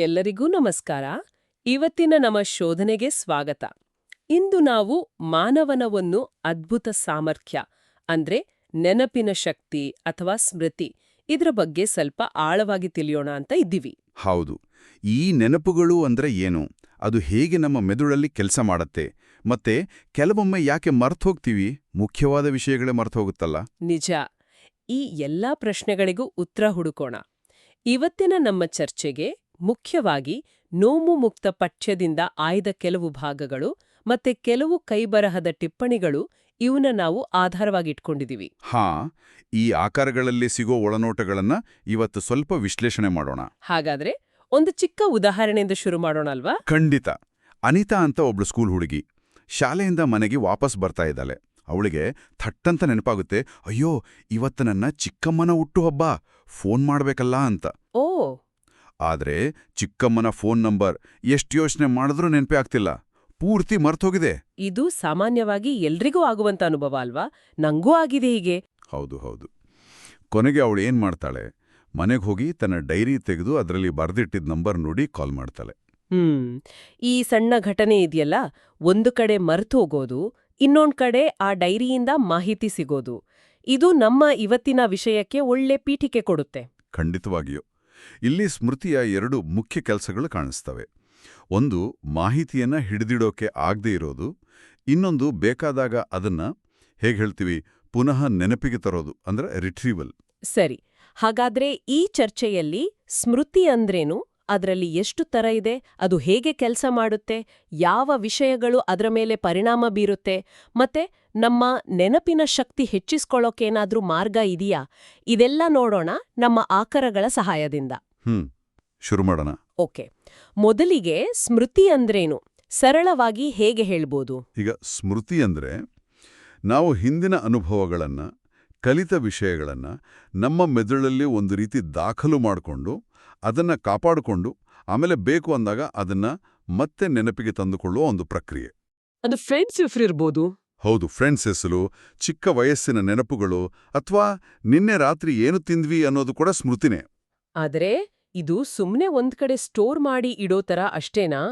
ಎಲ್ಲರಿಗೂ ನಮಸ್ಕಾರ. ಇವತ್ತಿನ ನಮ್ಮ ಶೋಧನೆಗೆ ಸ್ವಾಗತ. ಇಂದು ನಾವು ಮಾನವನ ಒಂದು ಅದ್ಭುತ ಸಾಮರ್ಥ್ಯ ಅಂದ್ರೆ ನೆನಪಿನ ಶಕ್ತಿ ಅಥವಾ ಸ್ಮೃತಿ ಇದರ ಬಗ್ಗೆ ಸ್ವಲ್ಪ ಆಳವಾಗಿ ತಿಳಿಯೋಣ ಅಂತ ಇದ್ದೀವಿ. ಹೌದು. ಈ ನೆನಪುಗಳು ಅಂದ್ರೆ ಏನು? ಅದು ಹೇಗೆ ನಮ್ಮ ಮೆದುಳಲ್ಲಿ ಕೆಲಸ ಮಾಡುತ್ತೆ? ಮತ್ತೆ ಕೆಲವೊಮ್ಮೆ ಯಾಕೆ ಮರ್ತೋಗ್ತೀವಿ ಮುಖ್ಯವಾದ ವಿಷಯಗಳೇ ಮರ್ತೋಗುತ್ತಲ್ಲ ನಿಜ. ಈ ಎಲ್ಲಾ ಪ್ರಶ್ನೆಗಳಿಗೂ ಉತ್ತರ ಹುಡುಕೋಣ. ಇವತ್ತಿನ ನಮ್ಮ ಚರ್ಚೆಗೆ ಮುಖ್ಯವಾಗಿ ನೋಮು ಮುಕ್ತ ಪಠ್ಯದಿಂದ ಆಯ್ದ ಕೆಲವು ಭಾಗಗಳು ಮತ್ತೆ ಕೆಲವು ಕೈಬರಹದ ಟಿಪ್ಪಣಿಗಳು ಇವನ್ನ ನಾವು ಆಧಾರವಾಗಿಟ್ಕೊಂಡಿದೀವಿ. ಹಾ ಈ ಆಕಾರಗಳಲ್ಲಿ ಸಿಗೋ ಒಳನೋಟಗಳನ್ನ ಇವತ್ತು ಸ್ವಲ್ಪ ವಿಶ್ಲೇಷಣೆ ಮಾಡೋಣ. ಹಾಗಾದ್ರೆ ಒಂದು ಚಿಕ್ಕ ಉದಾಹರಣೆಯಿಂದ ಶುರು ಮಾಡೋಣ ಅಲ್ವಾ ಖಂಡಿತ. ಅನಿತಾ ಅಂತ ಒಬ್ಳು ಸ್ಕೂಲ್ ಹುಡುಗಿ. ಶಾಲೆಯಿಂದ ಮನೆಗೆ ವಾಪಸ್ ಬರ್ತಾ ಇದ್ದಾಳೆ. ಅವಳಿಗೆ ಥಟ್ಟಂತ ನೆನಪಾಗುತ್ತೆ ಅಯ್ಯೋ ಇವತ್ತು ನನ್ನ ಚಿಕ್ಕಮ್ಮನ ಹುಟ್ಟುಹಬ್ಬ ಫೋನ್ ಮಾಡ್ಬೇಕಲ್ಲ ಅಂತ. ಓ ಆದ್ರೆ ಚಿಕ್ಕಮ್ಮನ ಫೋನ್ ನಂಬರ್ ಎಷ್ಟು ಯೋಚನೆ ಮಾಡಿದ್ರೂ ನೆನಪೇ ಆಗ್ತಿಲ್ಲ. ಪೂರ್ತಿ ಮರ್ತೋಗಿದೆ ಇದು ಸಾಮಾನ್ಯವಾಗಿ ಎಲ್ರಿಗೂ ಆಗುವಂತ ಅನುಭವ ಅಲ್ವಾ? ನಂಗೂ ಆಗಿದೆ ಹೀಗೆ. ಹೌದು ಹೌದು. ಕೊನೆಗೆ ಅವಳು ಏನ್ ಮಾಡ್ತಾಳೆ? ಮನೆಗೆ ಹೋಗಿ ತನ್ನ ಡೈರಿ ತೆಗೆದು ಅದರಲ್ಲಿ ಬರೆದಿಟ್ಟಿದ್ದ ನಂಬರ್ ನೋಡಿ ಕಾಲ್ ಮಾಡ್ತಾಳೆ. ಹ್ಮ್. ಈ ಸಣ್ಣ ಘಟನೆ ಇದೆಯಲ್ಲ? ಒಂದು ಕಡೆ ಮರ್ತು ಹೋಗೋದು ಇನ್ನೊಂದ್ ಕಡೆ ಆ ಡೈರಿಯಿಂದ ಮಾಹಿತಿ ಸಿಗೋದು. ಇದು ನಮ್ಮ ಇವತ್ತಿನ ವಿಷಯಕ್ಕೆ ಒಳ್ಳೆ ಪೀಠಿಕೆ ಕೊಡುತ್ತೆ. ಖಂಡಿತವಾಗಿಯೂ. ಇಲ್ಲಿ ಸ್ಮೃತಿಯ ಎರಡು ಮುಖ್ಯ ಕೆಲಸಗಳು ಕಾಣಿಸ್ತವೆ. ಒಂದು, ಮಾಹಿತಿಯನ್ನ ಹಿಡಿದಿಡೋಕೆ ಆಗದೇ ಇರೋದು. ಇನ್ನೊಂದು, ಬೇಕಾದಾಗ ಅದನ್ನ, ಹೇಗೆ ಹೇಳ್ತೀವಿ, ಪುನಃ ನೆನಪಿಗೆ ತರೋದು, ಅಂದ್ರೆ ರಿಟ್ರೀವಲ್ ಸರಿ. ಹಾಗಾದ್ರೆ ಈ ಚರ್ಚೆಯಲ್ಲಿ ಸ್ಮೃತಿ ಅಂದ್ರೇನು? ಅದರಲ್ಲಿ ಎಷ್ಟು ತರ ಇದೆ ಅದು ಹೇಗೆ ಕೆಲಸ ಮಾಡುತ್ತೆ ಯಾವ ವಿಷಯಗಳು ಅದರ ಮೇಲೆ ಪರಿಣಾಮ ಬೀರುತ್ತೆ ಮತ್ತೆ ನಮ್ಮ ನೆನಪಿನ ಶಕ್ತಿ ಹೆಚ್ಚಿಸ್ಕೊಳ್ಳೋಕೇನಾದ್ರೂ ಮಾರ್ಗ ಇದೆಯಾ? ಇದೆಲ್ಲ ನೋಡೋಣ ನಮ್ಮ ಆಕರಗಳ ಸಹಾಯದಿಂದ. ಹ್ಮ್ ಶುರು ಮಾಡೋಣ. ಓಕೆ ಮೊದಲಿಗೆ ಸ್ಮೃತಿ ಅಂದ್ರೇನು? ಸರಳವಾಗಿ ಹೇಗೆ ಹೇಳ್ಬೋದು? ಈಗ ಸ್ಮೃತಿ ಅಂದ್ರೆ ನಾವು ಹಿಂದಿನ ಅನುಭವಗಳನ್ನ ಕಲಿತ ವಿಷಯಗಳನ್ನ ನಮ್ಮ ಮೆದುಳಲ್ಲಿ ಒಂದು ರೀತಿ ದಾಖಲು ಮಾಡಿಕೊಂಡು ಅದನ್ನ ಕಾಪಾಡಿಕೊಂಡು ಆಮೇಲೆ ಬೇಕು ಅಂದಾಗ ಅದನ್ನ ಮತ್ತೆ ನೆನಪಿಗೆ ತಂದುಕೊಳ್ಳುವ ಒಂದು ಪ್ರಕ್ರಿಯೆ. ಅದು ಫ್ರೆಂಡ್ಸ್ ಇರ್ಬೋದು. ಹೌದು ಫ್ರೆಂಡ್ಸ್ ಹೆಸರು ಚಿಕ್ಕ ವಯಸ್ಸಿನ ನೆನಪುಗಳು ಅಥವಾ ನಿನ್ನೆ ರಾತ್ರಿ ಏನು ತಿಂದ್ವಿ ಅನ್ನೋದು ಕೂಡ ಸ್ಮೃತಿನೇ. ಆದರೆ ಇದು ಸುಮ್ಮನೆ ಒಂದ್ ಕಡೆ ಸ್ಟೋರ್ ಮಾಡಿ ಇಡೋ ತರ ಅಷ್ಟೇನಾ?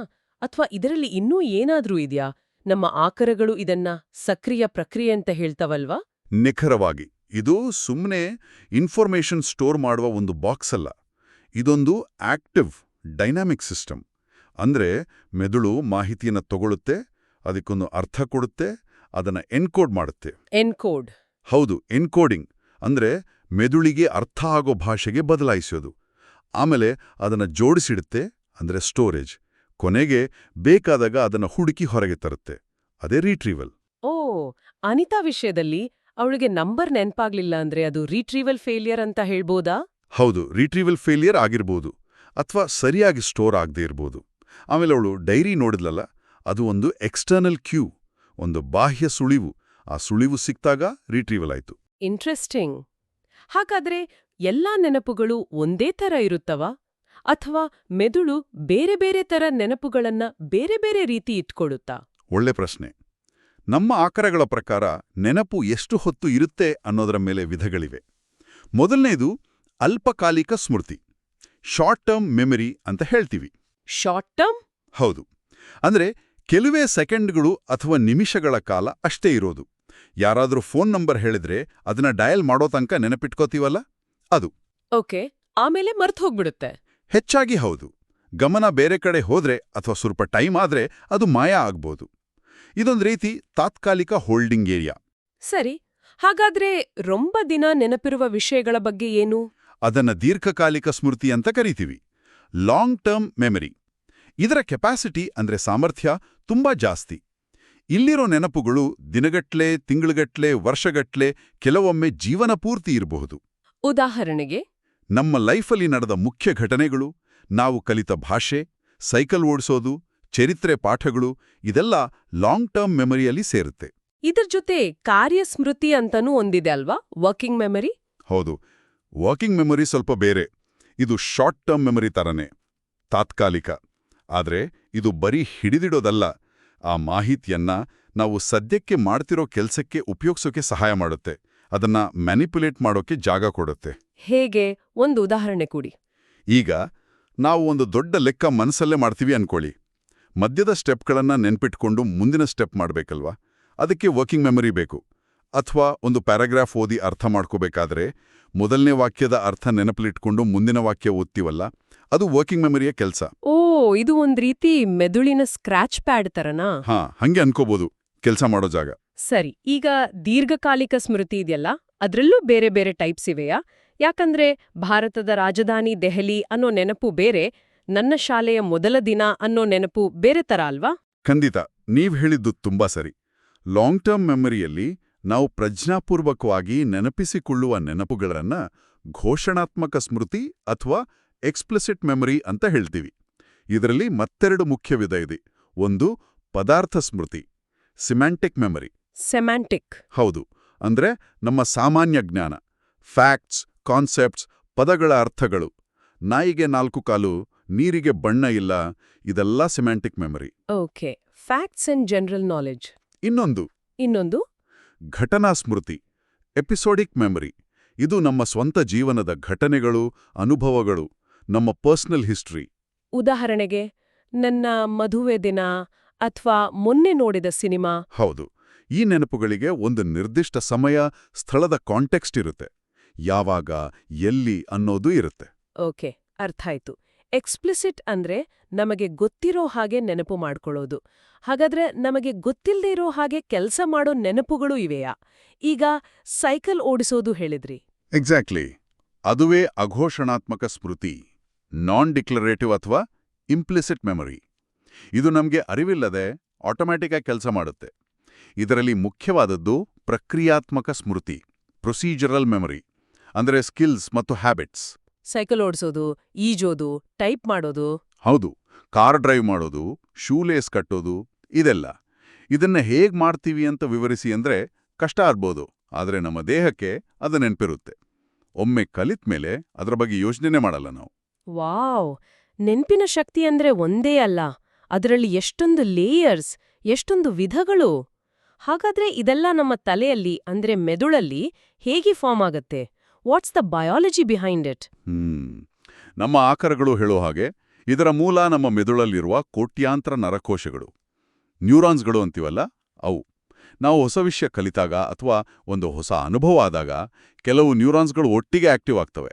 ಅಥವಾ ಇದರಲ್ಲಿ ಇನ್ನೂ ಏನಾದ್ರೂ ಇದ್ಯಾ? ನಮ್ಮ ಆಕರಗಳು ಇದನ್ನ ಸಕ್ರಿಯ ಪ್ರಕ್ರಿಯೆ ಅಂತ ಹೇಳ್ತವಲ್ವಾ? ನಿಖರವಾಗಿ ಇದು ಸುಮ್ಮನೆ ಇನ್ಫಾರ್ಮೇಷನ್ ಸ್ಟೋರ್ ಮಾಡುವ ಒಂದು ಬಾಕ್ಸ್ ಅಲ್ಲ. ಇದೊಂದು ಆಕ್ಟಿವ್ ಡೈನಾಮಿಕ್ ಸಿಸ್ಟಮ್. ಅಂದ್ರೆ ಮೆದುಳು ಮಾಹಿತಿಯನ್ನು ತಗೊಳುತ್ತೆ ಅದಕ್ಕೊಂದು ಅರ್ಥ ಕೊಡುತ್ತೆ ಅದನ್ನ ಎನ್ಕೋಡ್ ಮಾಡುತ್ತೆ. ಎನ್ಕೋಡ್. ಹೌದು ಎನ್ಕೋಡಿಂಗ್. ಅಂದ್ರೆ ಮೆದುಳಿಗೆ ಅರ್ಥ ಆಗೋ ಭಾಷೆಗೆ ಬದಲಾಯಿಸೋದು. ಆಮೇಲೆ ಅದನ್ನ ಜೋಡಿಸಿಡುತ್ತೆ ಅಂದ್ರೆ ಸ್ಟೋರೇಜ್. ಕೊನೆಗೆ ಬೇಕಾದಾಗ ಅದನ್ನ ಹುಡುಕಿ ಹೊರಗೆ ತರುತ್ತೆ. ಅದೇ ರೀಟ್ರೀವಲ್. ಓ ಅನಿತಾ ವಿಷಯದಲ್ಲಿ ಅವಳಿಗೆ ನಂಬರ್ ನೆನ್ಪಾಗ್ಲಿಲ್ಲ ಅಂದ್ರೆ ಅದು ರೀಟ್ರೀವಲ್ ಫೇಲಿಯರ್ ಅಂತ ಹೇಳ್ಬೋದಾ? ಹೌದು ರಿಟ್ರೀವಲ್ ಫೇಲಿಯರ್ ಆಗಿರ್ಬೋದು ಅಥವಾ ಸರಿಯಾಗಿ ಸ್ಟೋರ್ ಆಗದೇ ಇರ್ಬೋದು. ಆಮೇಲೆ ಅವಳು ಡೈರಿ ನೋಡಿದ್ಲಲ್ಲ ಅದು ಒಂದು ಎಕ್ಸ್ಟರ್ನಲ್ ಕ್ಯೂ ಒಂದು ಬಾಹ್ಯ ಸುಳಿವು. ಆ ಸುಳಿವು ಸಿಕ್ತಾಗ ರಿಟ್ರೀವಲ್ ಆಯಿತು. ಇಂಟ್ರೆಸ್ಟಿಂಗ್ ಹಾಗಾದ್ರೆ ಎಲ್ಲಾ ನೆನಪುಗಳು ಒಂದೇ ತರ ಇರುತ್ತವಾ? ಅಥವಾ ಮೆದುಳು ಬೇರೆ ಬೇರೆ ತರ ನೆನಪುಗಳನ್ನ ಬೇರೆ ಬೇರೆ ರೀತಿ ಇಟ್ಕೊಡುತ್ತಾ ಒಳ್ಳೆ ಪ್ರಶ್ನೆ. ನಮ್ಮ ಆಕರಗಳ ಪ್ರಕಾರ ನೆನಪು ಎಷ್ಟು ಹೊತ್ತು ಇರುತ್ತೆ ಅನ್ನೋದರ ಮೇಲೆ ವಿಧಗಳಿವೆ. ಮೊದಲನೇದು ಅಲ್ಪಕಾಲಿಕ ಸ್ಮೃತಿ ಶಾರ್ಟ್ ಟರ್ಮ್ ಮೆಮೊರಿ ಅಂತ ಹೇಳ್ತೀವಿ. ಶಾರ್ಟ್ ಟರ್ಮ್ ಹೌದು. ಅಂದ್ರೆ ಕೆಲವೇ ಸೆಕೆಂಡ್ಗಳು ಅಥವಾ ನಿಮಿಷಗಳ ಕಾಲ ಅಷ್ಟೇ ಇರೋದು. ಯಾರಾದರೂ ಫೋನ್ ನಂಬರ್ ಹೇಳಿದ್ರೆ ಅದನ್ನ ಡಯಲ್ ಮಾಡೋ ತನಕ ನೆನಪಿಟ್ಕೋತೀವಲ್ಲ? ಅದು. ಓಕೆ ಆಮೇಲೆ ಮರ್ತು ಹೋಗ್ಬಿಡುತ್ತೆ. ಹೆಚ್ಚಾಗಿ ಹೌದು. ಗಮನ ಬೇರೆ ಕಡೆ ಹೋದ್ರೆ ಅಥವಾ ಸ್ವಲ್ಪ ಟೈಮ್ ಆದ್ರೆ ಅದು ಮಾಯ ಆಗ್ಬೋದು. ಇದೊಂದು ರೀತಿ ತಾತ್ಕಾಲಿಕ ಹೋಲ್ಡಿಂಗ್ ಏರಿಯಾ ಸರಿ. ಹಾಗಾದ್ರೆ ರೊಂಬ ದಿನ ನೆನಪಿರುವ ವಿಷಯಗಳ ಬಗ್ಗೆ ಏನು? ಅದನ್ನ ದೀರ್ಘಕಾಲಿಕ ಸ್ಮೃತಿ ಅಂತ ಕರಿತೀವಿ. ಲಾಂಗ್ ಟರ್ಮ್ ಮೆಮರಿ ಇದರ ಕೆಪಾಸಿಟಿ ಅಂದ್ರೆ ಸಾಮರ್ಥ್ಯ ತುಂಬಾ ಜಾಸ್ತಿ. ಇಲ್ಲಿರೋ ನೆನಪುಗಳು ದಿನಗಟ್ಲೆ ತಿಂಗಳುಗಟ್ಲೆ ವರ್ಷಗಟ್ಲೆ ಕೆಲವೊಮ್ಮೆ ಜೀವನ ಪೂರ್ತಿ ಇರಬಹುದು. ಉದಾಹರಣೆಗೆ ನಮ್ಮ ಲೈಫಲ್ಲಿ ನಡೆದ ಮುಖ್ಯ ಘಟನೆಗಳು ನಾವು ಕಲಿತ ಭಾಷೆ ಸೈಕಲ್ ಓಡಿಸೋದು ಚರಿತ್ರೆ ಪಾಠಗಳು ಇದೆಲ್ಲ ಲಾಂಗ್ ಟರ್ಮ್ ಮೆಮರಿಯಲ್ಲಿ ಸೇರುತ್ತೆ. ಇದರ ಜೊತೆ ಕಾರ್ಯಸ್ಮೃತಿ ಅಂತನೂ ಒಂದಿದೆ ಅಲ್ವಾ? ವರ್ಕಿಂಗ್ ಮೆಮರಿ ಹೌದು. ವರ್ಕಿಂಗ್ ಮೆಮೊರಿ ಸ್ವಲ್ಪ ಬೇರೆ. ಇದು ಶಾರ್ಟ್ ಟರ್ಮ್ ಮೆಮೊರಿ ತರನೇ ತಾತ್ಕಾಲಿಕ. ಆದರೆ ಇದು ಬರೀ ಹಿಡಿದಿಡೋದಲ್ಲ. ಆ ಮಾಹಿತಿಯನ್ನ ನಾವು ಸದ್ಯಕ್ಕೆ ಮಾಡ್ತಿರೋ ಕೆಲಸಕ್ಕೆ ಉಪಯೋಗಿಸೋಕೆ ಸಹಾಯ ಮಾಡುತ್ತೆ. ಅದನ್ನ ಮ್ಯಾನಿಪುಲೇಟ್ ಮಾಡೋಕೆ ಜಾಗ ಕೊಡುತ್ತೆ. ಹೇಗೆ? ಒಂದು ಉದಾಹರಣೆ ಕೂಡಿ. ಈಗ ನಾವು ಒಂದು ದೊಡ್ಡ ಲೆಕ್ಕ ಮನಸ್ಸಲ್ಲೇ ಮಾಡ್ತೀವಿ ಅನ್ಕೊಳ್ಳಿ. ಮಧ್ಯದ ಸ್ಟೆಪ್ಗಳನ್ನು ನೆನ್ಪಿಟ್ಕೊಂಡು ಮುಂದಿನ ಸ್ಟೆಪ್ ಮಾಡಬೇಕಲ್ವಾ? ಅದಕ್ಕೆ ವರ್ಕಿಂಗ್ ಮೆಮೊರಿ ಬೇಕು. ಅಥವಾ ಒಂದು ಪ್ಯಾರಾಗ್ರಾಫ್ ಓದಿ ಅರ್ಥ ಮಾಡ್ಕೋಬೇಕಾದ್ರೆ ಮೊದಲನೇ ವಾಕ್ಯದ ಅರ್ಥ ನೆನಪಲಿಟ್ಕೊಂಡು ಮುಂದಿನ ವಾಕ್ಯ ಓದ್ತೀವಲ್ಲ ಅದು ವರ್ಕಿಂಗ್ ಮೆಮರಿಯ ಕೆಲಸ. ಓ ಇದು ಒಂದ್ ರೀತಿ ಮೆದುಳಿನ ಸ್ಕ್ರಾಚ್ ಪ್ಯಾಡ್ ತರನಾ? ಹಾ ಹಂಗೆ ಅನ್ಕೋಬಹುದು ಕೆಲಸ ಮಾಡೋ ಜಾಗ. ಸರಿ ಈಗ ದೀರ್ಘಕಾಲಿಕ ಸ್ಮೃತಿ ಇದೆಯಲ್ಲ ಅದ್ರಲ್ಲೂ ಬೇರೆ ಬೇರೆ ಟೈಪ್ಸ್ ಇವೆಯಾ? ಯಾಕಂದ್ರೆ ಭಾರತದ ರಾಜಧಾನಿ ದೆಹಲಿ ಅನ್ನೋ ನೆನಪು ಬೇರೆ ನನ್ನ ಶಾಲೆಯ ಮೊದಲ ದಿನ ಅನ್ನೋ ನೆನಪು ಬೇರೆ ತರ ಅಲ್ವಾ? ಖಂಡಿತ ನೀವ್ ಹೇಳಿದ್ದು ತುಂಬಾ ಸರಿ. ಲಾಂಗ್ ಟರ್ಮ್ ಮೆಮರಿಯಲ್ಲಿ ನಾವು ಪ್ರಜ್ಞಾಪೂರ್ವಕವಾಗಿ ನೆನಪಿಸಿಕೊಳ್ಳುವ ನೆನಪುಗಳನ್ನ ಘೋಷಣಾತ್ಮಕ ಸ್ಮೃತಿ ಅಥವಾ ಎಕ್ಸ್ಪ್ಲಿಸಿಟ್ ಮೆಮರಿ ಅಂತ ಹೇಳ್ತೀವಿ. ಇದರಲ್ಲಿ ಮತ್ತೆರಡು ಮುಖ್ಯ ವಿಧ ಇದೆ. ಒಂದು ಪದಾರ್ಥ ಸ್ಮೃತಿ ಸಿಮ್ಯಾಂಟಿಕ್ ಮೆಮರಿ. ಸೆಮ್ಯಾಂಟಿಕ್. ಹೌದು. ಅಂದ್ರೆ ನಮ್ಮ ಸಾಮಾನ್ಯ ಜ್ಞಾನ ಫ್ಯಾಕ್ಟ್ಸ್ ಕಾನ್ಸೆಪ್ಟ್ಸ್ ಪದಗಳ ಅರ್ಥಗಳು. ನಾಯಿಗೆ ನಾಲ್ಕು ಕಾಲು ನೀರಿಗೆ ಬಣ್ಣ ಇಲ್ಲ ಇದೆಲ್ಲ semantic memory. Okay. Facts and general knowledge. ಇನ್ನೊಂದು. ಇನ್ನೊಂದು? ಘಟನಾ ಸ್ಮೃತಿ ಎಪಿಸೋಡಿಕ್ ಮೆಮರಿ. ಇದು ನಮ್ಮ ಸ್ವಂತ ಜೀವನದ ಘಟನೆಗಳು ಅನುಭವಗಳು ನಮ್ಮ ಪರ್ಸನಲ್ ಹಿಸ್ಟ್ರಿ. ಉದಾಹರಣೆಗೆ ನನ್ನ ಮದುವೆ ದಿನ ಅಥವಾ ಮೊನ್ನೆ ನೋಡಿದ ಸಿನಿಮಾ. ಹೌದು. ಈ ನೆನಪುಗಳಿಗೆ ಒಂದು ನಿರ್ದಿಷ್ಟ ಸಮಯ ಸ್ಥಳದ ಕಾಂಟೆಕ್ಸ್ಟ್ ಇರುತ್ತೆ. ಯಾವಾಗ ಎಲ್ಲಿ ಅನ್ನೋದು ಇರುತ್ತೆ. ಓಕೆ ಅರ್ಥ ಆಯ್ತು ಎಕ್ಸ್ಪ್ಲಿಸಿಟ್ ಅಂದ್ರೆ ನಮಗೆ ಗೊತ್ತಿರೋ ಹಾಗೆ ನೆನಪು ಮಾಡ್ಕೊಳ್ಳೋದು. ಹಾಗಾದ್ರೆ ನಮಗೆ ಗೊತ್ತಿಲ್ಲದೆ ಇರೋ ಹಾಗೆ ಕೆಲಸ ಮಾಡೋ ನೆನಪುಗಳು ಇವೆಯಾ? ಈಗ ಸೈಕಲ್ ಓಡಿಸೋದು ಹೇಳಿದ್ರಿ. ಎಕ್ಸಾಕ್ಟ್ಲಿ ಅದುವೇ ಅಘೋಷಣಾತ್ಮಕ ಸ್ಮೃತಿ ನಾನ್ ಡಿಕ್ಲರೇಟಿವ್ ಅಥವಾ ಇಂಪ್ಲಿಸಿಟ್ ಮೆಮೊರಿ ಇದು ನಮಗೆ ಅರಿವಿಲ್ಲದೆ ಆಟೋಮ್ಯಾಟಿಕ್ ಆಗಿ ಕೆಲಸ ಮಾಡುತ್ತೆ. ಇದರಲ್ಲಿ ಮುಖ್ಯವಾದದ್ದು ಪ್ರಕ್ರಿಯಾತ್ಮಕ ಸ್ಮೃತಿ ಪ್ರೊಸೀಜರಲ್ ಮೆಮೊರಿ ಅಂದರೆ ಸ್ಕಿಲ್ಸ್ ಮತ್ತು ಹ್ಯಾಬಿಟ್ಸ್ ಸೈಕಲ್ ಓಡಿಸೋದು ಈಜೋದು ಟೈಪ್ ಮಾಡೋದು. ಹೌದು ಕಾರ್ ಡ್ರೈವ್ ಮಾಡೋದು ಶೂಲೇಸ್ ಕಟ್ಟೋದು ಇದೆಲ್ಲ. ಇದನ್ನ ಹೇಗ್ ಮಾಡ್ತೀವಿ ಅಂತ ವಿವರಿಸಿ ಅಂದ್ರೆ ಕಷ್ಟ ಆಗ್ಬೋದು ಆದರೆ ನಮ್ಮ ದೇಹಕ್ಕೆ ಅದು ನೆನಪಿರುತ್ತೆ. ಒಮ್ಮೆ ಕಲಿತ ಮೇಲೆ ಅದರ ಬಗ್ಗೆ ಯೋಚನೆ ಮಾಡಲ್ಲ ನಾವು. ವಾವ್! ನೆನ್ಪಿನ ಶಕ್ತಿ ಅಂದ್ರೆ ಒಂದೇ ಅಲ್ಲ ಅದರಲ್ಲಿ ಎಷ್ಟೊಂದು ಲೇಯರ್ಸ್ ಎಷ್ಟೊಂದು ವಿಧಗಳು. ಹಾಗಾದ್ರೆ ಇದೆಲ್ಲ ನಮ್ಮ ತಲೆಯಲ್ಲಿ ಅಂದ್ರೆ ಮೆದುಳಲ್ಲಿ ಹೇಗೆ ಫಾರ್ಮ್ ಆಗತ್ತೆ? What's the biology behind it hmm. ನಮ್ಮ ಆಕರಗಳು ಹೇಳೋ ಹಾಗೆ ಇದರ ಮೂಲ ನಮ್ಮ ಮೆದುಳಲ್ಲಿರುವ ಕೋಟ್ಯಾಂತರ ನರಕೋಶಗಳು. ನ್ಯೂರಾನ್ಸ್ಗಳು ಅಂತೀವಲ್ಲ ಅವು. ನಾವು ಹೊಸ ವಿಷಯ ಕಲಿತಾಗ ಅಥವಾ ಒಂದು ಹೊಸ ಅನುಭವ ಆದಾಗ ಕೆಲವು ನ್ಯೂರಾನ್ಸ್ಗಳು ಒಟ್ಟಿಗೆ ಆಕ್ಟಿವ್ ಆಗ್ತವೆ.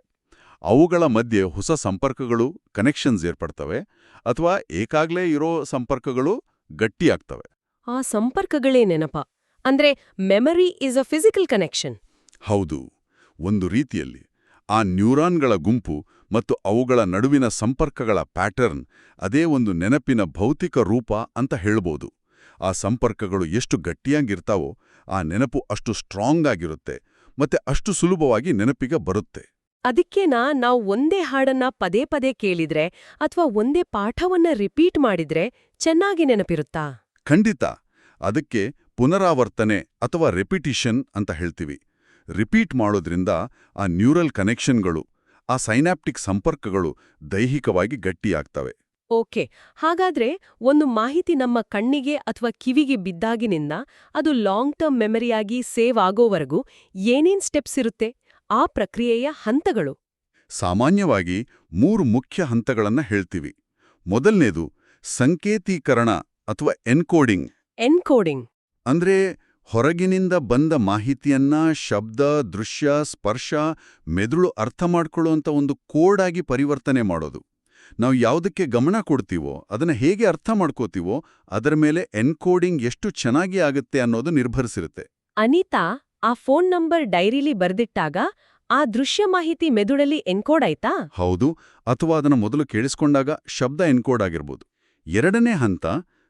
ಅವುಗಳ ಮಧ್ಯೆ ಹೊಸ ಸಂಪರ್ಕಗಳು ಕನೆಕ್ಷನ್ಸ್ ಏರ್ಪಡ್ತವೆ ಅಥವಾ ಏಕಾಗ್ಲೇ ಇರೋ ಸಂಪರ್ಕಗಳು ಗಟ್ಟಿಯಾಗ್ತವೆ ಆ ಸಂಪರ್ಕಗಳೇ ನೆನಪ. ಅಂದ್ರೆ memory is a physical connection ಹೌದು. ಒಂದು ರೀತಿಯಲ್ಲಿ ಆ ನ್ಯೂರಾನ್ಗಳ ಗುಂಪು ಮತ್ತು ಅವುಗಳ ನಡುವಿನ ಸಂಪರ್ಕಗಳ ಪ್ಯಾಟರ್ನ್ ಅದೇ ಒಂದು ನೆನಪಿನ ಭೌತಿಕ ರೂಪ ಅಂತ ಹೇಳ್ಬೋದು. ಆ ಸಂಪರ್ಕಗಳು ಎಷ್ಟು ಗಟ್ಟಿಯಾಗಿರ್ತಾವೋ ಆ ನೆನಪು ಅಷ್ಟು ಸ್ಟ್ರಾಂಗ್ ಆಗಿರುತ್ತೆ ಮತ್ತೆ ಅಷ್ಟು ಸುಲಭವಾಗಿ ನೆನಪಿಗೆ ಬರುತ್ತೆ. ಅದಕ್ಕೇನಾ ನಾವು ಒಂದೇ ಹಾಡನ್ನ ಪದೇ ಪದೇ ಕೇಳಿದ್ರೆ ಅಥವಾ ಒಂದೇ ಪಾಠವನ್ನ ರಿಪೀಟ್ ಮಾಡಿದ್ರೆ ಚೆನ್ನಾಗಿ ನೆನಪಿರುತ್ತಾ? ಖಂಡಿತ. ಅದಕ್ಕೆ ಪುನರಾವರ್ತನೆ ಅಥವಾ ರೆಪಿಟಿಷನ್ ಅಂತ ಹೇಳ್ತೀವಿ. ರಿಪೀಟ್ ಮಾಡೋದ್ರಿಂದ ಆ ನ್ಯೂರಲ್ ಕನೆಕ್ಷನ್ಗಳು ಆ ಸೈನಾಪ್ಟಿಕ್ ಸಂಪರ್ಕಗಳು ದೈಹಿಕವಾಗಿ ಗಟ್ಟಿಯಾಗ್ತವೆ. ಓಕೆ ಹಾಗಾದ್ರೆ ಒಂದು ಮಾಹಿತಿ ನಮ್ಮ ಕಣ್ಣಿಗೆ ಅಥವಾ ಕಿವಿಗೆ ಬಿದ್ದಾಗಿನಿಂದ ಅದು ಲಾಂಗ್ ಟರ್ಮ್ ಮೆಮರಿಯಾಗಿ ಸೇವ್ ಆಗೋವರೆಗೂ ಏನೇನ್ ಸ್ಟೆಪ್ಸ್ ಇರುತ್ತೆ? ಆ ಪ್ರಕ್ರಿಯೆಯ ಹಂತಗಳು. ಸಾಮಾನ್ಯವಾಗಿ ಮೂರು ಮುಖ್ಯ ಹಂತಗಳನ್ನ ಹೇಳ್ತೀವಿ. ಮೊದಲನೇದು ಸಂಕೇತೀಕರಣ ಅಥವಾ ಎನ್ಕೋಡಿಂಗ್. ಎನ್ಕೋಡಿಂಗ್. ಅಂದ್ರೆ ಹೊರಗಿನಿಂದ ಬಂದ ಮಾಹಿತಿಯನ್ನ ಶಬ್ದ ದೃಶ್ಯ ಸ್ಪರ್ಶ ಮೆದುಳು ಅರ್ಥ ಮಾಡ್ಕೊಳ್ಳುವಂಥ ಒಂದು ಕೋಡ್ ಆಗಿ ಪರಿವರ್ತನೆ ಮಾಡೋದು. ನಾವು ಯಾವುದಕ್ಕೆ ಗಮನ ಕೊಡ್ತೀವೋ ಅದನ್ನು ಹೇಗೆ ಅರ್ಥ ಮಾಡ್ಕೋತೀವೋ ಅದರ ಮೇಲೆ ಎನ್ಕೋಡಿಂಗ್ ಎಷ್ಟು ಚೆನ್ನಾಗಿ ಆಗುತ್ತೆ ಅನ್ನೋದು ನಿರ್ಭರಿಸಿರುತ್ತೆ. ಅನಿತಾ ಆ ಫೋನ್ ನಂಬರ್ ಡೈರಿಲಿ ಬರೆದಿಟ್ಟಾಗ ಆ ದೃಶ್ಯ ಮಾಹಿತಿ ಮೆದುಳಲ್ಲಿ ಎನ್ಕೋಡ್ ಆಯ್ತಾ? ಹೌದು ಅಥವಾ ಅದನ್ನು ಮೊದಲು ಕೇಳಿಸ್ಕೊಂಡಾಗ ಶಬ್ದ ಎನ್ಕೋಡ್ ಆಗಿರ್ಬೋದು. ಎರಡನೇ ಹಂತ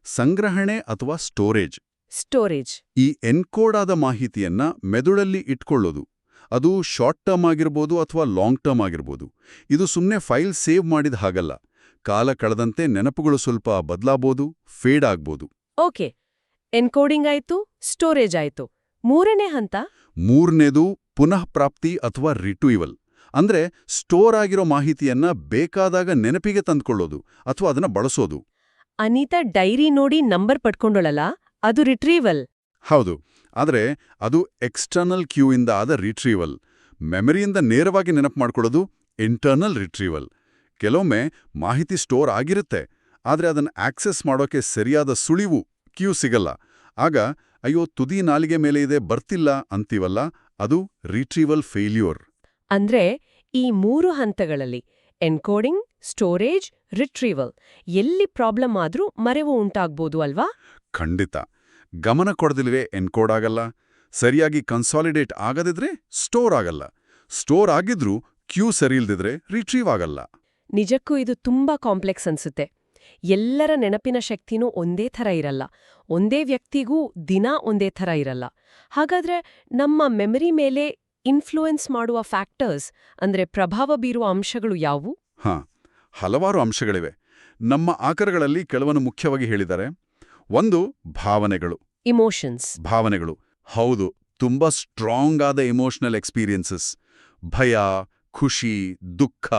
ಸಂಗ್ರಹಣೆ ಅಥವಾ ಸ್ಟೋರೇಜ್. ಸ್ಟೋರೇಜ್. ಈ ಎನ್ಕೋಡ್ ಆದ ಮಾಹಿತಿಯನ್ನ ಮೆದುಳಲ್ಲಿ ಇಟ್ಕೊಳ್ಳೋದು. ಅದು ಶಾರ್ಟ್ ಟರ್ಮ್ ಆಗಿರ್ಬೋದು ಅಥವಾ ಲಾಂಗ್ ಟರ್ಮ್ ಆಗಿರ್ಬೋದು. ಇದು ಸುಮ್ಮನೆ ಫೈಲ್ ಸೇವ್ ಮಾಡಿದ ಹಾಗಲ್ಲ. ಕಾಲ ಕಳೆದಂತೆ ನೆನಪುಗಳು ಸ್ವಲ್ಪ ಬದಲಾಬೋದು ಫೇಡ್ ಆಗ್ಬೋದು. ಓಕೆ. ಎನ್ಕೋಡಿಂಗ್ ಆಯ್ತು ಸ್ಟೋರೇಜ್ ಆಯ್ತು. ಮೂರನೇ ಹಂತ? ಮೂರನೇದು ಪುನಃ ಪ್ರಾಪ್ತಿ ಅಥವಾ ರಿಟ್ರೀವಲ್. ಅಂದ್ರೆ ಸ್ಟೋರ್ ಆಗಿರೋ ಮಾಹಿತಿಯನ್ನ ಬೇಕಾದಾಗ ನೆನಪಿಗೆ ತಂದ್ಕೊಳ್ಳೋದು ಅಥವಾ ಅದನ್ನ ಬಳಸೋದು. ಅನಿತಾ ಡೈರಿ ನೋಡಿ ನಂಬರ್ ಪಡ್ಕೊಂಡೊಳಲ್ಲ? ಅದು ರಿಟ್ರೀವಲ್ ಹೌದು ಆದರೆ ಅದು ಎಕ್ಸ್ಟರ್ನಲ್ ಕ್ಯೂ ಇಂದ ಆದ ರಿಟ್ರೀವಲ್ ಮೆಮರಿಯಿಂದ ನೇರವಾಗಿ ನೆನಪು ಮಾಡ್ಕೊಳ್ಳೋದು ಇಂಟರ್ನಲ್ ರಿಟ್ರೀವಲ್ ಕೆಲವೊಮ್ಮೆ ಮಾಹಿತಿ ಸ್ಟೋರ್ ಆಗಿರುತ್ತೆ ಆದರೆ ಅದನ್ನು ಆಕ್ಸೆಸ್ ಮಾಡೋಕೆ ಸರಿಯಾದ ಸುಳಿವು ಕ್ಯೂ ಸಿಗಲ್ಲ. ಆಗ ಅಯ್ಯೋ ತುದಿ ನಾಲಿಗೆ ಮೇಲೆ ಇದೆ ಬರ್ತಿಲ್ಲ ಅಂತೀವಲ್ಲ ಅದು ರಿಟ್ರೀವಲ್ ಫೇಲ್ಯೂರ್ ಅಂದ್ರೆ ಈ ಮೂರು ಹಂತಗಳಲ್ಲಿ ಎನ್ಕೋಡಿಂಗ್ ಸ್ಟೋರೇಜ್ ರಿಟ್ರೀವಲ್ ಎಲ್ಲಿ ಪ್ರಾಬ್ಲಮ್ ಆದ್ರೂ ಮರೆವು ಉಂಟಾಗ್ಬೋದು ಅಲ್ವಾ? ಖಂಡಿತ. ಗಮನ ಕೊಡದಿಲ್ವೆ ಎನ್ಕೋಡ್ ಆಗಲ್ಲ? ಸರಿಯಾಗಿ ಕನ್ಸಾಲಿಡೇಟ್ ಆಗದಿದ್ರೆ ಸ್ಟೋರ್ ಆಗಲ್ಲ. ಸ್ಟೋರ್ ಆಗಿದ್ರೂ ಕ್ಯೂ ಸರಿಯಿಲ್ದಿದ್ರೆ ರಿಟ್ರೀವ್ ಆಗಲ್ಲ. ನಿಜಕ್ಕೂ ಇದು ತುಂಬಾ ಕಾಂಪ್ಲೆಕ್ಸ್ ಅನ್ಸುತ್ತೆ. ಎಲ್ಲರ ನೆನಪಿನ ಶಕ್ತಿನೂ ಒಂದೇ ಥರ ಇರಲ್ಲ. ಒಂದೇ ವ್ಯಕ್ತಿಗೂ ದಿನ ಒಂದೇ ಥರ ಇರಲ್ಲ. ಹಾಗಾದ್ರೆ ನಮ್ಮ ಮೆಮರಿ ಮೇಲೆ ಇನ್ಫ್ಲೂಯೆನ್ಸ್ ಮಾಡುವ ಫ್ಯಾಕ್ಟರ್ಸ್ ಅಂದ್ರೆ ಪ್ರಭಾವ ಬೀರುವ ಅಂಶಗಳು ಯಾವುವು? ಹಾಂ ಹಲವಾರು ಅಂಶಗಳಿವೆ. ನಮ್ಮ ಆಕರಗಳಲ್ಲಿ ಕೆಲವನ್ನು ಮುಖ್ಯವಾಗಿ ಹೇಳಿದ್ದಾರೆ ಒಂದು ಭಾವನೆಗಳು. ಇಮೋಷನ್ಸ್ ಭಾವನೆಗಳು. ಹೌದು ತುಂಬಾ ಸ್ಟ್ರಾಂಗ್ ಆದ ಇಮೋಷನಲ್ ಎಕ್ಸ್ಪೀರಿಯನ್ಸಸ್ ಭಯ ಖುಷಿ ದುಃಖ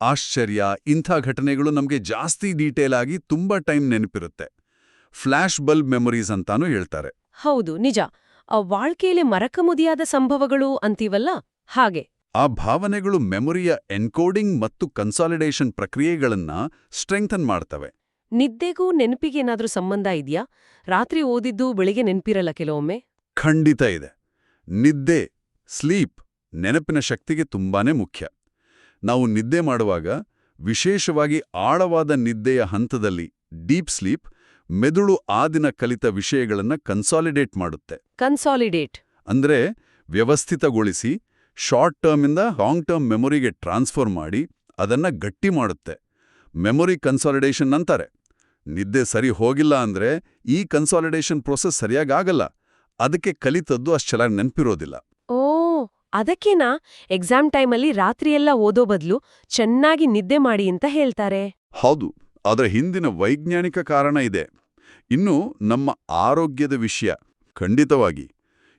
ಆಶ್ಚರ್ಯ ಇಂಥ ಘಟನೆಗಳು ನಮಗೆ ಜಾಸ್ತಿ ಡೀಟೇಲ್ ಆಗಿ ತುಂಬ ಟೈಮ್ ನೆನಪಿರುತ್ತೆ. ಫ್ಲ್ಯಾಶ್ ಬಲ್ಬ್ ಮೆಮೊರೀಸ್ ಅಂತಾನೂ ಹೇಳ್ತಾರೆ. ಹೌದು ನಿಜ. ಆ ವಾಳ್ಕೆಯಲ್ಲಿ ಮರಕಮುದಿಯಾದ ಸಂಭವಗಳು ಅಂತೀವಲ್ಲ? ಹಾಗೆ. ಆ ಭಾವನೆಗಳು ಮೆಮೊರಿಯ ಎನ್ಕೋಡಿಂಗ್ ಮತ್ತು ಕನ್ಸಾಲಿಡೇಷನ್ ಪ್ರಕ್ರಿಯೆಗಳನ್ನ ಸ್ಟ್ರೆಂಥನ್ ಮಾಡ್ತವೆ. ನಿದ್ದೆಗೂ ನೆನಪಿಗೇನಾದ್ರೂ ಸಂಬಂಧ ಇದೆಯಾ? ರಾತ್ರಿ ಓದಿದ್ದು ಬೆಳಿಗ್ಗೆ ನೆನಪಿರಲ್ಲ ಕೆಲವೊಮ್ಮೆ? ಖಂಡಿತ ಇದೆ. ನಿದ್ದೆ ಸ್ಲೀಪ್ ನೆನಪಿನ ಶಕ್ತಿಗೆ ತುಂಬಾನೇ ಮುಖ್ಯ. ನಾವು ನಿದ್ದೆ ಮಾಡುವಾಗ ವಿಶೇಷವಾಗಿ ಆಳವಾದ ನಿದ್ದೆಯ ಹಂತದಲ್ಲಿ ಡೀಪ್ ಸ್ಲೀಪ್ ಮೆದುಳು ಆ ದಿನ ಕಲಿತ ವಿಷಯಗಳನ್ನು ಕನ್ಸಾಲಿಡೇಟ್ ಮಾಡುತ್ತೆ. ಕನ್ಸಾಲಿಡೇಟ್. ಅಂದ್ರೆ ವ್ಯವಸ್ಥಿತಗೊಳಿಸಿ ಶಾರ್ಟ್ ಟರ್ಮಿಂದ ಲಾಂಗ್ ಟರ್ಮ್ ಮೆಮೊರಿಗೆ ಟ್ರಾನ್ಸ್ಫರ್ ಮಾಡಿ ಅದನ್ನ ಗಟ್ಟಿ ಮಾಡುತ್ತೆ. ಮೆಮೊರಿ ಕನ್ಸಾಲಿಡೇಷನ್ ಅಂತಾರೆ. ನಿದ್ದೆ ಸರಿ ಹೋಗಿಲ್ಲ ಅಂದ್ರೆ ಈ ಕನ್ಸಾಲಿಡೇಷನ್ ಪ್ರೋಸೆಸ್ ಆಗಲ್ಲ. ಅದಕ್ಕೆ ಕಲಿತದ್ದು ಅಷ್ಟು ಚೆನ್ನಾಗಿ ನೆನಪಿರೋದಿಲ್ಲ. ಓ ಅದಕ್ಕೇನಾ? ಎಕ್ಸಾಮ್ ಟೈಮಲ್ಲಿ ರಾತ್ರಿಯೆಲ್ಲ ಓದೋ ಬದಲು ಚೆನ್ನಾಗಿ ನಿದ್ದೆ ಮಾಡಿ ಅಂತ ಹೇಳ್ತಾರೆ. ಹೌದು ಅದರ ಹಿಂದಿನ ವೈಜ್ಞಾನಿಕ ಕಾರಣ ಇದೆ. ಇನ್ನು ನಮ್ಮ ಆರೋಗ್ಯದ ವಿಷಯ ಖಂಡಿತವಾಗಿ.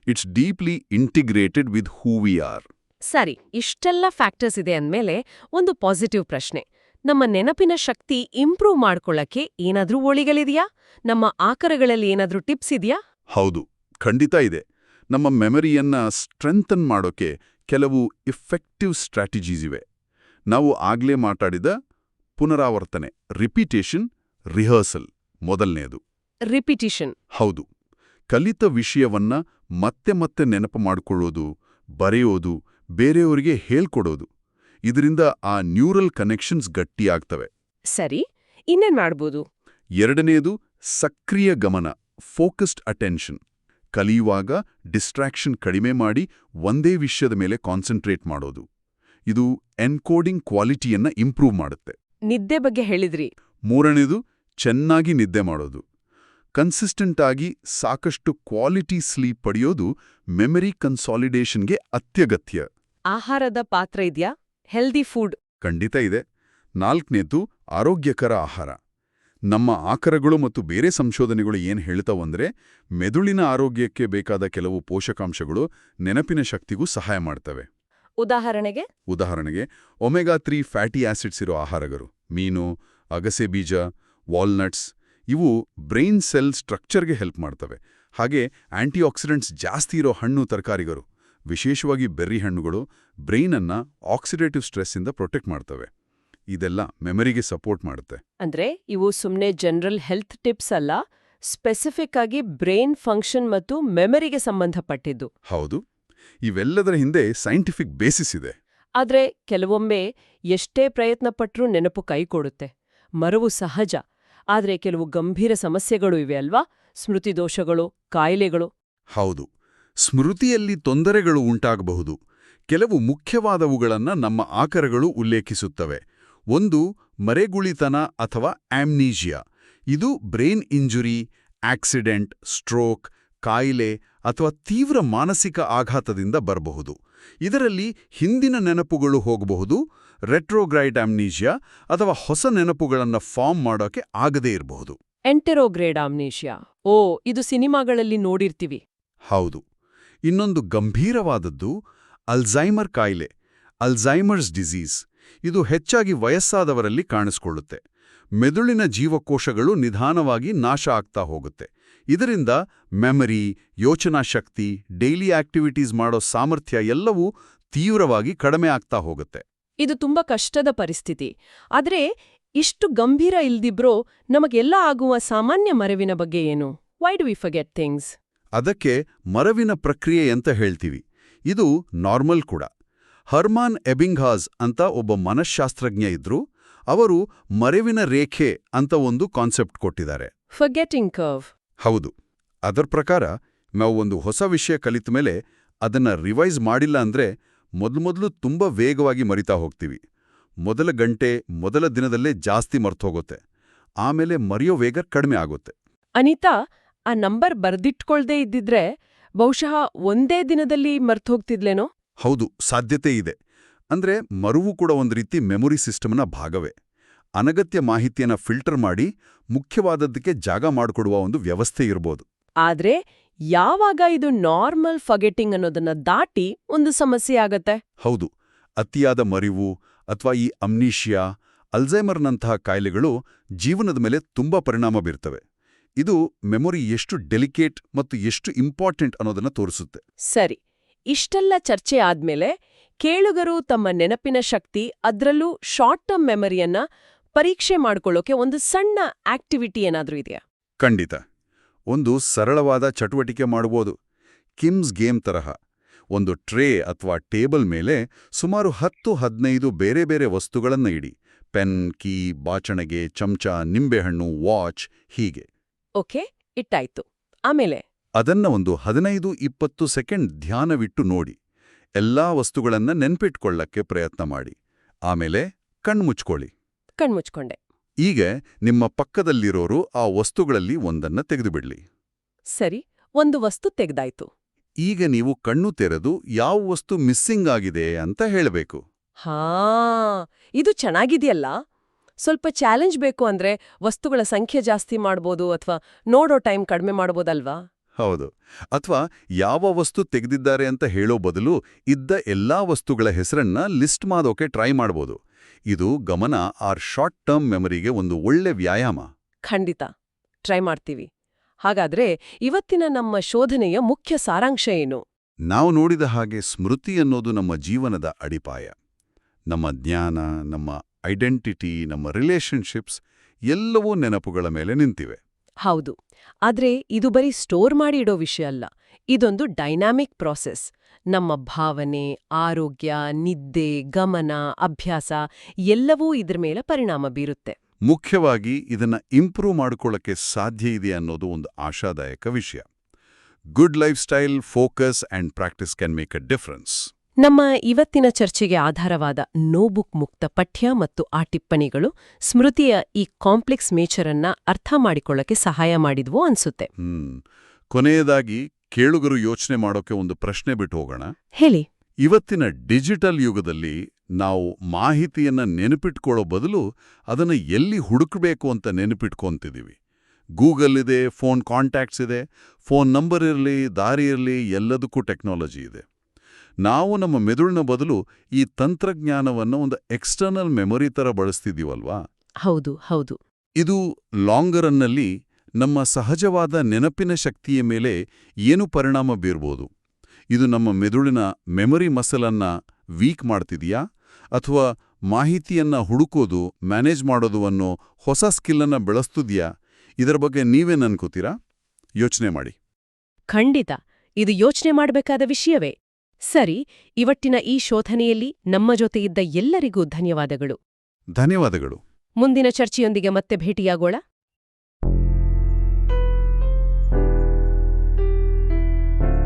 It's deeply integrated with who we are ಸರಿ ಇಷ್ಟೆಲ್ಲ ಫ್ಯಾಕ್ಟರ್ಸ್ ಇದೆ ಅಂದಮೇಲೆ ಒಂದು ಪಾಸಿಟಿವ್ ಪ್ರಶ್ನೆ. ನಮ್ಮ ನೆನಪಿನ ಶಕ್ತಿ ಇಂಪ್ರೂವ್ ಮಾಡ್ಕೊಳ್ಳಕ್ಕೆ ಏನಾದ್ರೂ ಒಳಿಗಳಿದೆಯಾ ನಮ್ಮ ಆಕರಗಳಲ್ಲಿ ಏನಾದ್ರೂ ಟಿಪ್ಸ್ ಇದೆಯಾ? ಹೌದು ಖಂಡಿತ ಇದೆ. ನಮ್ಮ ಮೆಮರಿಯನ್ನ ಸ್ಟ್ರೆಂಥನ್ ಮಾಡೋಕೆ ಕೆಲವು ಇಫೆಕ್ಟಿವ್ ಸ್ಟ್ರಾಟಜೀಸ್ ಇವೆ. ನಾವು ಆಗ್ಲೇ ಮಾತಾಡಿದ ಪುನರಾವರ್ತನೆ ರಿಪಿಟೇಷನ್ ರಿಹರ್ಸಲ್ ಮೊದಲನೆಯದು ರಿಪಿಟೇಷನ್. ಹೌದು ಕಲಿತ ವಿಷಯವನ್ನ ಮತ್ತೆ ಮತ್ತೆ ನೆನಪು ಮಾಡಿಕೊಳ್ಳೋದು ಬರೆಯೋದು ಬೇರೆಯವರಿಗೆ ಹೇಳ್ಕೊಡೋದು. ಇದರಿಂದ ಆ ನ್ಯೂರಲ್ ಕನೆಕ್ಷನ್ಸ್ ಗಟ್ಟಿಯಾಗ್ತವೆ. ಸರಿ ಇನ್ನೇನ್ ಮಾಡ್ಬೋದು? ಎರಡನೆಯದು ಸಕ್ರಿಯ ಗಮನ ಫೋಕಸ್ಡ್ ಅಟೆನ್ಷನ್. ಕಲಿಯುವಾಗ ಡಿಸ್ಟ್ರಾಕ್ಷನ್ ಕಡಿಮೆ ಮಾಡಿ ಒಂದೇ ವಿಷಯದ ಮೇಲೆ ಕಾನ್ಸಂಟ್ರೇಟ್ ಮಾಡೋದು. ಇದು ಎನ್ಕೋಡಿಂಗ್ ಕ್ವಾಲಿಟಿಯನ್ನ ಇಂಪ್ರೂವ್ ಮಾಡುತ್ತೆ. ನಿದ್ದೆ ಬಗ್ಗೆ ಹೇಳಿದ್ರಿ. ಮೂರನೇದು ಚೆನ್ನಾಗಿ ನಿದ್ದೆ ಮಾಡೋದು. ಕನ್ಸಿಸ್ಟೆಂಟ್ ಆಗಿ ಸಾಕಷ್ಟು ಕ್ವಾಲಿಟಿ ಸ್ಲೀಪ್ ಪಡೆಯೋದು ಮೆಮರಿ ಕನ್ಸಾಲಿಡೇಷನ್ಗೆ ಅತ್ಯಗತ್ಯ. ಆಹಾರದ ಪಾತ್ರ ಇದೆಯಾ? Healthy food. ಖಂಡಿತ ಇದೆ. ನಾಲ್ಕನೇದು ಆರೋಗ್ಯಕರ ಆಹಾರ. ನಮ್ಮ ಆಕರಗಳು ಮತ್ತು ಬೇರೆ ಸಂಶೋಧನೆಗಳು ಏನು ಹೇಳ್ತಾವಂದ್ರೆ ಮೆದುಳಿನ ಆರೋಗ್ಯಕ್ಕೆ ಬೇಕಾದ ಕೆಲವು ಪೋಷಕಾಂಶಗಳು ನೆನಪಿನ ಶಕ್ತಿಗೂ ಸಹಾಯ ಮಾಡ್ತವೆ. ಉದಾಹರಣೆಗೆ? ಉದಾಹರಣೆಗೆ ಒಮೆಗಾ ತ್ರೀ ಫ್ಯಾಟಿ ಆಸಿಡ್ಸ್ ಇರೋ ಆಹಾರಗಳು ಮೀನು ಅಗಸೆ ಬೀಜ ವಾಲ್ನಟ್ಸ್ ಇವು ಬ್ರೈನ್ ಸೆಲ್ ಸ್ಟ್ರಕ್ಚರ್ಗೆ ಹೆಲ್ಪ್ ಮಾಡ್ತವೆ. ಹಾಗೆ ಆಂಟಿಆಕ್ಸಿಡೆಂಟ್ಸ್ ಜಾಸ್ತಿ ಇರೋ ಹಣ್ಣು ತರಕಾರಿಗಳು. ವಿಶೇಷವಾಗಿ ಬೆರ್ರಿ ಹಣ್ಣುಗಳು ಬ್ರೈನನ್ನು ಆಕ್ಸಿಡೇಟಿವ್ ಸ್ಟ್ರೆಸ್ಸಿಂದ ಪ್ರೊಟೆಕ್ಟ್ ಮಾಡ್ತವೆ. ಇದೆಲ್ಲ ಮೆಮರಿಗೆ ಸಪೋರ್ಟ್ ಮಾಡುತ್ತೆ. ಅಂದ್ರೆ ಇವು ಸುಮ್ಮನೆ ಜನರಲ್ ಹೆಲ್ತ್ ಟಿಪ್ಸ್ ಅಲ್ಲ ಸ್ಪೆಸಿಫಿಕ್ ಆಗಿ ಬ್ರೈನ್ ಫಂಕ್ಷನ್ ಮತ್ತು ಮೆಮರಿಗೆ ಸಂಬಂಧಪಟ್ಟಿದ್ದು. ಹೌದು. ಇವೆಲ್ಲದರ ಹಿಂದೆ ಸೈಂಟಿಫಿಕ್ ಬೇಸಿಸ್ ಇದೆ. ಆದ್ರೆ ಕೆಲವೊಮ್ಮೆ ಎಷ್ಟೇ ಪ್ರಯತ್ನ ಪಟ್ಟರೂ ನೆನಪು ಕೈಕೊಡುತ್ತೆ ಮರವು ಸಹಜ ಆದ್ರೆ ಕೆಲವು ಗಂಭೀರ ಸಮಸ್ಯೆಗಳು ಇವೆ ಅಲ್ವಾ? ಸ್ಮೃತಿ ದೋಷಗಳು ಕಾಯಿಲೆಗಳು. ಹೌದು. ಸ್ಮೃತಿಯಲ್ಲಿ ತೊಂದರೆಗಳು ಉಂಟಾಗಬಹುದು. ಕೆಲವು ಮುಖ್ಯವಾದವುಗಳನ್ನು ನಮ್ಮ ಆಕರಗಳು ಉಲ್ಲೇಖಿಸುತ್ತವೆ. ಒಂದು ಮರೆಗುಳಿತನ ಅಥವಾ ಆಮ್ನೀಜಿಯಾ. ಇದು ಬ್ರೈನ್ ಇಂಜುರಿ ಆಕ್ಸಿಡೆಂಟ್ ಸ್ಟ್ರೋಕ್ ಕಾಯಿಲೆ ಅಥವಾ ತೀವ್ರ ಮಾನಸಿಕ ಆಘಾತದಿಂದ ಬರಬಹುದು. ಇದರಲ್ಲಿ ಹಿಂದಿನ ನೆನಪುಗಳು ಹೋಗಬಹುದು ರೆಟ್ರೋಗ್ರೈಡ್ ಆಮ್ನೀಷಿಯಾ ಅಥವಾ ಹೊಸ ನೆನಪುಗಳನ್ನು ಫಾರ್ಮ್ ಮಾಡೋಕೆ ಆಗದೇ ಇರಬಹುದು. ಎಂಟೆರೋಗ್ರೇಡ್ ಆಮ್ನೀಷಿಯಾ ಓ ಇದು ಸಿನಿಮಾಗಳಲ್ಲಿ ನೋಡಿರ್ತೀವಿ. ಹೌದು. ಇನ್ನೊಂದು ಗಂಭೀರವಾದದ್ದು ಅಲ್ಝೈಮರ್ ಕಾಯಿಲೆ ಅಲ್ಝೈಮರ್ಸ್ ಡಿಸೀಸ್. ಇದು ಹೆಚ್ಚಾಗಿ ವಯಸ್ಸಾದವರಲ್ಲಿ ಕಾಣಿಸ್ಕೊಳ್ಳುತ್ತೆ. ಮೆದುಳಿನ ಜೀವಕೋಶಗಳು ನಿಧಾನವಾಗಿ ನಾಶ ಆಗ್ತಾ ಹೋಗುತ್ತೆ. ಇದರಿಂದ ಮೆಮರಿ, ಯೋಚನಾ ಶಕ್ತಿ, ಡೈಲಿ ಆಕ್ಟಿವಿಟೀಸ್ ಮಾಡೋ ಸಾಮರ್ಥ್ಯ ಎಲ್ಲವೂ ತೀವ್ರವಾಗಿ ಕಡಿಮೆ ಆಗ್ತಾ ಹೋಗುತ್ತೆ. ಇದು ತುಂಬಾ ಕಷ್ಟದ ಪರಿಸ್ಥಿತಿ. ಆದ್ರೆ ಇಷ್ಟು ಗಂಭೀರ ಇಲ್ದಿಬ್ರೋ ನಮಗೆಲ್ಲ ಆಗುವ ಸಾಮಾನ್ಯ ಮರೆವಿನ ಬಗ್ಗೆ ಏನು? Why do we forget things ಅದಕ್ಕೆ ಮರವಿನ ಪ್ರಕ್ರಿಯೆ ಅಂತ ಹೇಳ್ತೀವಿ. ಇದು ನಾರ್ಮಲ್ ಕೂಡ. ಹರ್ಮಾನ್ ಎಬಿಂಗ್ಹಾಸ್ ಅಂತ ಒಬ್ಬ ಮನಃಶಾಸ್ತ್ರಜ್ಞ ಇದ್ರು. ಅವರು ಮರವಿನ ರೇಖೆ ಅಂತ ಒಂದು ಕಾನ್ಸೆಪ್ಟ್ ಕೊಟ್ಟಿದ್ದಾರೆ. ಫರ್ಗೆಟಿಂಗ್ ಕರ್ವ್ ಹೌದು. ಅದರ ಪ್ರಕಾರ ನಾವು ಒಂದು ಹೊಸ ವಿಷಯ ಕಲಿತ ಮೇಲೆ ಅದನ್ನ ರಿವೈಸ್ ಮಾಡಿಲ್ಲ ಅಂದ್ರೆ ಮೊದಲು ತುಂಬ ವೇಗವಾಗಿ ಮರಿತಾ ಹೋಗ್ತೀವಿ. ಮೊದಲ ಗಂಟೆ ಮೊದಲ ದಿನದಲ್ಲೇ ಜಾಸ್ತಿ ಮರ್ತೋಗುತ್ತೆ ಆಮೇಲೆ ಮರೆಯೋ ವೇಗ ಕಡಿಮೆ ಆಗುತ್ತೆ. ಅನಿತಾ ಆ ನಂಬರ್ ಬರ್ದಿಟ್ಕೊಳ್ದೇ ಇದ್ದಿದ್ರೆ ಬಹುಶಃ ಒಂದೇ ದಿನದಲ್ಲಿ ಮರ್ತೋಗ್ತಿದ್ಲೇನೋ? ಹೌದು ಸಾಧ್ಯತೆ ಇದೆ. ಅಂದ್ರೆ ಮರುವು ಕೂಡ ಒಂದು ರೀತಿ ಮೆಮೊರಿ ಸಿಸ್ಟಮ್ನ ಭಾಗವೇ. ಅನಗತ್ಯ ಮಾಹಿತಿಯನ್ನ ಫಿಲ್ಟರ್ ಮಾಡಿ ಮುಖ್ಯವಾದದ್ದಕ್ಕೆ ಜಾಗ ಮಾಡಿಕೊಡುವ ಒಂದು ವ್ಯವಸ್ಥೆ ಇರ್ಬೋದು. ಆದ್ರೆ ಯಾವಾಗ ಇದು ನಾರ್ಮಲ್ ಫಗೆಟಿಂಗ್ ಅನ್ನೋದನ್ನ ದಾಟಿ ಒಂದು ಸಮಸ್ಯೆ ಆಗತ್ತೆ? ಹೌದು ಅತಿಯಾದ ಮರಿವು ಅಥವಾ ಈ ಅಮ್ನೀಷಿಯಾ ಅಲ್ಝೈಮರ್ನಂತಹ ಕಾಯಿಲೆಗಳು ಜೀವನದ ಮೇಲೆ ತುಂಬಾ ಪರಿಣಾಮ ಬೀರ್ತವೆ. ಇದು ಮೆಮೊರಿ ಎಷ್ಟು ಡೆಲಿಕೇಟ್ ಮತ್ತು ಎಷ್ಟು ಇಂಪಾರ್ಟೆಂಟ್ ಅನ್ನೋದನ್ನ ತೋರಿಸುತ್ತೆ. ಸರಿ ಇಷ್ಟೆಲ್ಲ ಚರ್ಚೆ ಆದ್ಮೇಲೆ ಕೇಳುಗರು ತಮ್ಮ ನೆನಪಿನ ಶಕ್ತಿ ಅದರಲ್ಲೂ ಶಾರ್ಟ್ ಟರ್ಮ್ ಮೆಮೊರಿಯನ್ನ ಪರೀಕ್ಷೆ ಮಾಡಿಕೊಳ್ಳೋಕೆ ಒಂದು ಸಣ್ಣ ಆಕ್ಟಿವಿಟಿ ಏನಾದ್ರೂ ಇದೆಯಾ? ಖಂಡಿತ. ಒಂದು ಸರಳವಾದ ಚಟುವಟಿಕೆ ಮಾಡಬಹುದು ಕಿಮ್ಸ್ ಗೇಮ್ ತರಹ. ಒಂದು ಟ್ರೇ ಅಥವಾ ಟೇಬಲ್ ಮೇಲೆ ಸುಮಾರು ಹತ್ತು ಹದಿನೈದು ಬೇರೆ ಬೇರೆ ವಸ್ತುಗಳನ್ನು ಇಡಿ. ಪೆನ್ ಕೀ ಬಾಚಣಗೆ ಚಮಚ ನಿಂಬೆಹಣ್ಣು ವಾಚ್ ಹೀಗೆ. ಓಕೆ ಇಟ್ಟಾಯ್ತು. ಆಮೇಲೆ? ಅದನ್ನ ಒಂದು ಹದಿನೈದು ಇಪ್ಪತ್ತು ಸೆಕೆಂಡ್ ಧ್ಯಾನವಿಟ್ಟು ನೋಡಿ. ಎಲ್ಲಾ ವಸ್ತುಗಳನ್ನ ನೆನ್ಪಿಟ್ಕೊಳ್ಳಕ್ಕೆ ಪ್ರಯತ್ನ ಮಾಡಿ. ಆಮೇಲೆ ಕಣ್ಮುಚ್ಕೊಳ್ಳಿ ಕಣ್ಮುಚ್ಕೊಂಡೆ ಈಗ ನಿಮ್ಮ ಪಕ್ಕದಲ್ಲಿರೋರು ಆ ವಸ್ತುಗಳಲ್ಲಿ ಒಂದನ್ನ ತೆಗೆದುಬಿಡ್ಲಿ. ಸರಿ ಒಂದು ವಸ್ತು ತೆಗ್ದಾಯ್ತು. ಈಗ ನೀವು ಕಣ್ಣು ತೆರೆದು ಯಾವ ವಸ್ತು ಮಿಸ್ಸಿಂಗ್ ಆಗಿದೆ ಅಂತ ಹೇಳಬೇಕು. ಹಾ ಇದು ಚೆನ್ನಾಗಿದೆಯಲ್ಲ? ಸ್ವಲ್ಪ ಚಾಲೆಂಜ್ ಬೇಕು ಅಂದ್ರೆ ವಸ್ತುಗಳ ಸಂಖ್ಯೆ ಜಾಸ್ತಿ ಮಾಡ್ಬೋದು ಅಥವಾ ನೋಡೋ ಟೈಮ್ ಕಡಿಮೆ ಮಾಡ್ಬೋದಲ್ವಾ? ಹೌದು. ಅಥವಾ ಯಾವ ವಸ್ತು ತೆಗೆದಿದ್ದಾರೆ ಅಂತ ಹೇಳೋ ಬದಲು ಇದ್ದ ಎಲ್ಲಾ ವಸ್ತುಗಳ ಹೆಸರನ್ನ ಲಿಸ್ಟ್ ಮಾಡೋಕೆ ಟ್ರೈ ಮಾಡ್ಬೋದು. ಇದು ಗಮನ ಆರ್ ಶಾರ್ಟ್ ಟರ್ಮ್ ಮೆಮರಿಗೆ ಒಂದು ಒಳ್ಳೆ ವ್ಯಾಯಾಮ. ಖಂಡಿತ. ಟ್ರೈ ಮಾಡ್ತೀವಿ. ಹಾಗಾದ್ರೆ ಇವತ್ತಿನ ನಮ್ಮ ಶೋಧನೆಯ ಮುಖ್ಯ ಸಾರಾಂಶ ಏನು? ನಾವು ನೋಡಿದ ಹಾಗೆ ಸ್ಮೃತಿ ಅನ್ನೋದು ನಮ್ಮ ಜೀವನದ ಅಡಿಪಾಯ. ನಮ್ಮ ಜ್ಞಾನ ನಮ್ಮ ಐಡೆಂಟಿಟಿ ನಮ್ಮ ರಿಲೇಷನ್ಶಿಪ್ಸ್ ಎಲ್ಲವೂ ನೆನಪುಗಳ ಮೇಲೆ ನಿಂತಿವೆ. ಹೌದು. ಆದರೆ ಇದು ಬರೀ ಸ್ಟೋರ್ ಮಾಡಿ ಇಡೋ ವಿಷಯ ಅಲ್ಲ. ಇದೊಂದು ಡೈನಾಮಿಕ್ ಪ್ರಾಸೆಸ್ ನಮ್ಮ ಭಾವನೆ ಆರೋಗ್ಯ ನಿದ್ದೆ ಗಮನ ಅಭ್ಯಾಸ ಎಲ್ಲವೂ ಇದ್ರ ಮೇಲೆ ಪರಿಣಾಮ ಬೀರುತ್ತೆ. ಮುಖ್ಯವಾಗಿ ಇದನ್ನ ಇಂಪ್ರೂವ್ ಮಾಡಿಕೊಳ್ಳಕ್ಕೆ ಸಾಧ್ಯ ಇದೆ ಅನ್ನೋದು ಒಂದು ಆಶಾದಾಯಕ ವಿಷಯ. Good lifestyle focus and practice can make a difference ನಮ್ಮ ಇವತ್ತಿನ ಚರ್ಚೆಗೆ ಆಧಾರವಾದ ನೋಬುಕ್ ಮುಕ್ತ ಪಠ್ಯ ಮತ್ತು ಆ ಟಿಪ್ಪಣಿಗಳು ಸ್ಮೃತಿಯ ಈ ಕಾಂಪ್ಲೆಕ್ಸ್ ನೇಚರನ್ನ ಅರ್ಥ ಮಾಡಿಕೊಳ್ಳಕ್ಕೆ ಸಹಾಯ ಮಾಡಿದ್ವು ಅನ್ಸುತ್ತೆ. ಹ್ಮ್. ಕೊನೆಯದಾಗಿ ಕೇಳುಗರು ಯೋಚನೆ ಮಾಡೋಕೆ ಒಂದು ಪ್ರಶ್ನೆ ಬಿಟ್ಟು ಹೋಗೋಣ. ಹೇಳಿ. ಇವತ್ತಿನ ಡಿಜಿಟಲ್ ಯುಗದಲ್ಲಿ ನಾವು ಮಾಹಿತಿಯನ್ನ ನೆನಪಿಟ್ಕೊಳ್ಳೋ ಬದಲು ಅದನ್ನ ಎಲ್ಲಿ ಹುಡುಕಬೇಕು ಅಂತ ನೆನಪಿಟ್ಕೊಂತಿದ್ದೀವಿ ಗೂಗಲ್ ಇದೆ ಫೋನ್ ಕಾಂಟ್ಯಾಕ್ಟ್ಸ್ ಇದೆ ಫೋನ್ ನಂಬರ್ ಇರಲಿ ದಾರಿ ಇರಲಿ ಎಲ್ಲದಕ್ಕೂ ಟೆಕ್ನಾಲಜಿ ಇದೆ. ನಾವು ನಮ್ಮ ಮೆದುಳಿನ ಬದಲು ಈ ತಂತ್ರಜ್ಞಾನವನ್ನು ಒಂದು ಎಕ್ಸ್ಟರ್ನಲ್ ಮೆಮೊರಿ ಥರ ಬಳಸ್ತಿದ್ದೀವಲ್ವಾ? ಹೌದು ಹೌದು. ಇದು ಲಾಂಗರನ್ನಲ್ಲಿ ನಮ್ಮ ಸಹಜವಾದ ನೆನಪಿನ ಶಕ್ತಿಯ ಮೇಲೆ ಏನು ಪರಿಣಾಮ ಬೀರ್ಬೋದು? ಇದು ನಮ್ಮ ಮೆದುಳಿನ ಮೆಮೊರಿ ಮಸಲನ್ನ ವೀಕ್ ಮಾಡ್ತಿದೆಯಾ? ಅಥವಾ ಮಾಹಿತಿಯನ್ನ ಹುಡುಕೋದು ಮ್ಯಾನೇಜ್ ಮಾಡೋದು ಅನ್ನೋ ಹೊಸ ಸ್ಕಿಲ್ಲನ್ನು ಬೆಳೆಸ್ತಿದ್ಯಾ? ಇದರ ಬಗ್ಗೆ ನೀವೇನು ಅನ್ಕೋತೀರಾ? ಯೋಚನೆ ಮಾಡಿ. ಖಂಡಿತ. ಇದು ಯೋಚನೆ ಮಾಡಬೇಕಾದ ವಿಷಯವೇ. ಸರಿ ಇವತ್ತಿನ ಈ ಶೋಧನೆಯಲ್ಲಿ ನಮ್ಮ ಜೊತೆ ಇದ್ದ ಎಲ್ಲರಿಗೂ ಧನ್ಯವಾದಗಳು. ಧನ್ಯವಾದಗಳು. ಮುಂದಿನ ಚರ್ಚೆಯೊಂದಿಗೆ ಮತ್ತೆ ಭೇಟಿಯಾಗೋಣ.